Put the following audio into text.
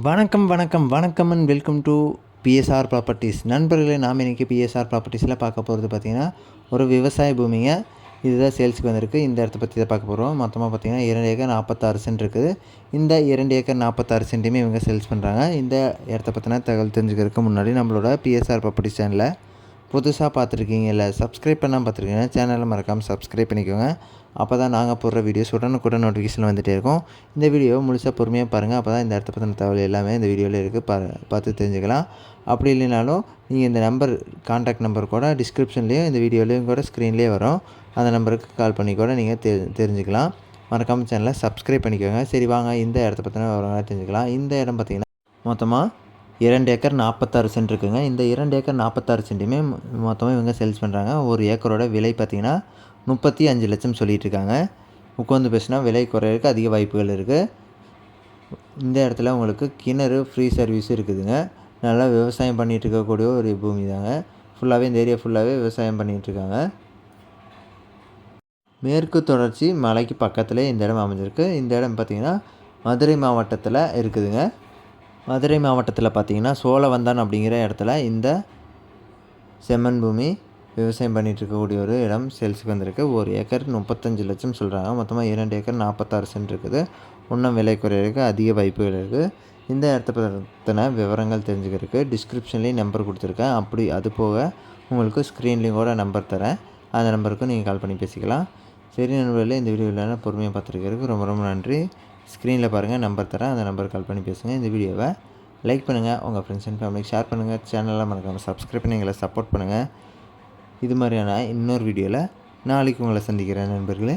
வணக்கம் வணக்கம் வணக்கம் and welcome to PSR properties நண்பர்களே நாம் இன்றைக்கி பிஎஸ்ஆர் ப்ராப்பர்ட்டிஸில் பார்க்க போகிறது பார்த்திங்கன்னா ஒரு விவசாய பூமிங்க. இதுதான் சேல்ஸுக்கு வந்திருக்கு. இந்த இடத்த பற்றி தான் பார்க்க போகிறோம் மொத்தமாக பார்த்திங்கன்னா இரண்டு ஏக்கர் நாற்பத்தாறு சென்ட் இருக்குது. இந்த இரண்டு ஏக்கர் நாற்பத்தாறு சென்ட்டுமே இவங்க சேல்ஸ் பண்ணுறாங்க இந்த இடத்த பற்றின தகவல் தெரிஞ்சுக்கிறதுக்கு முன்னாடி நம்மளோட பிஎஸ்ஆர் ப்ராப்பர்ட்டிஸ் சேனலில் புதுசாக பார்த்துருக்கீங்க இல்லை சப்ஸ்கிரைப் பண்ணால் பார்த்துருக்கீங்க சேனலை மறக்காமல் சப்ஸ்கிரைப் பண்ணிக்கோங்க. அப்போ தான் நாங்கள் போடுற வீடியோஸ் உடனுக்குடன் நோட்டிஃபிகேஷன் வந்துகிட்டே இருக்கும். இந்த வீடியோவை முழுசாக பொறுமையாக பாருங்கள் அப்போ தான் இந்த இடத்த பற்றின தகவல் எல்லாமே இந்த வீடியோவில் இருக்குது பா பார்த்து தெரிஞ்சுக்கலாம். அப்படி இல்லைனாலும் நீங்கள் இந்த நம்பர் காண்டாக்ட் நம்பர் கூட டிஸ்கிரிப்ஷன்லேயும் இந்த வீடியோலேயும் கூட ஸ்க்ரீன்லேயே வரும். அந்த நம்பருக்கு கால் பண்ணி கூட நீங்கள் தெ தெரிஞ்சுக்கலாம். மறக்காமல் சேனலை சப்ஸ்கிரைப் பண்ணிக்கோங்க. சரி வாங்க. இந்த இடத்த பற்றின விவரங்களை தெரிஞ்சுக்கலாம். இந்த இடம் பார்த்திங்கன்னா மொத்தமாக இரண்டு ஏக்கர் நாற்பத்தாறு சென்ட் இருக்குங்க. இந்த இரண்டு ஏக்கர் நாற்பத்தாறு சென்ட்டுமே மொத்தமாக இவங்க சேல்ஸ் பண்ணுறாங்க ஒரு ஏக்கரோட விலை பார்த்திங்கன்னா முப்பத்தி அஞ்சு லட்சம் சொல்லிட்டு இருக்காங்க உட்காந்து பேசினா விலை குறையிறதுக்கு அதிக வாய்ப்புகள் இருக்குது இந்த இடத்துல உங்களுக்கு கிணறு ஃப்ரீ சர்வீஸ் இருக்குதுங்க. நல்லா விவசாயம் பண்ணிகிட்டு இருக்கக்கூடிய ஒரு பூமி தாங்க. ஃபுல்லாகவே இந்த ஏரியா ஃபுல்லாகவே விவசாயம் பண்ணிகிட்ருக்காங்க மேற்கு தொடர்ச்சி மலைக்கு பக்கத்தில் இந்த இடம் அமைஞ்சிருக்கு. இந்த இடம் பார்த்திங்கன்னா மதுரை மாவட்டத்தில் இருக்குதுங்க. மதுரை மாவட்டத்தில் பார்த்திங்கன்னா சோழவந்தான் அப்படிங்கிற இடத்துல இந்த செம்மன் பூமி விவசாயம் பண்ணிகிட்டு இருக்கக்கூடிய ஒரு இடம் சேல்ஸுக்கு வந்திருக்கு. ஒரு ஏக்கர் முப்பத்தஞ்சு லட்சம் சொல்கிறாங்க மொத்தமாக இரண்டு ஏக்கர் நாற்பத்தாறு சென்ட் இருக்குது. இன்னும் விலை குறையிறதுக்கு அதிக வாய்ப்புகள் இருக்குது இந்த இடத்த பற்றின விவரங்கள் தெரிஞ்சுக்கிறதுக்கு டிஸ்கிரிப்ஷன்லேயும் நம்பர் கொடுத்துருக்கேன். அப்படி அது போக உங்களுக்கு ஸ்க்ரீன்லேயும் கூட நம்பர் தரேன். அந்த நம்பருக்கும் நீங்கள் கால் பண்ணி பேசிக்கலாம். சரி நண்பர்களே இந்த வீடியோவில் பொறுமையாக பார்த்துருக்கிறதுக்கு ரொம்ப ரொம்ப நன்றி. ஸ்க்ரீனில் பாருங்கள் நம்பர் தரேன் அந்த நம்பர் கால் பண்ணி பேசுங்கள் இந்த வீடியோவை லைக் பண்ணுங்கள் உங்கள் ஃப்ரெண்ட்ஸ் அண்ட் ஃபேமிலிக்கு ஷேர் பண்ணுங்கள் சேனலில் மறக்காமல் சப்ஸ்கிரைப் பண்ணி எங்களை சப்போர்ட் பண்ணுங்கள் இது மாதிரியான இன்னொரு வீடியோவில் நாளைக்கு உங்களை சந்திக்கிறேன் நண்பர்களே.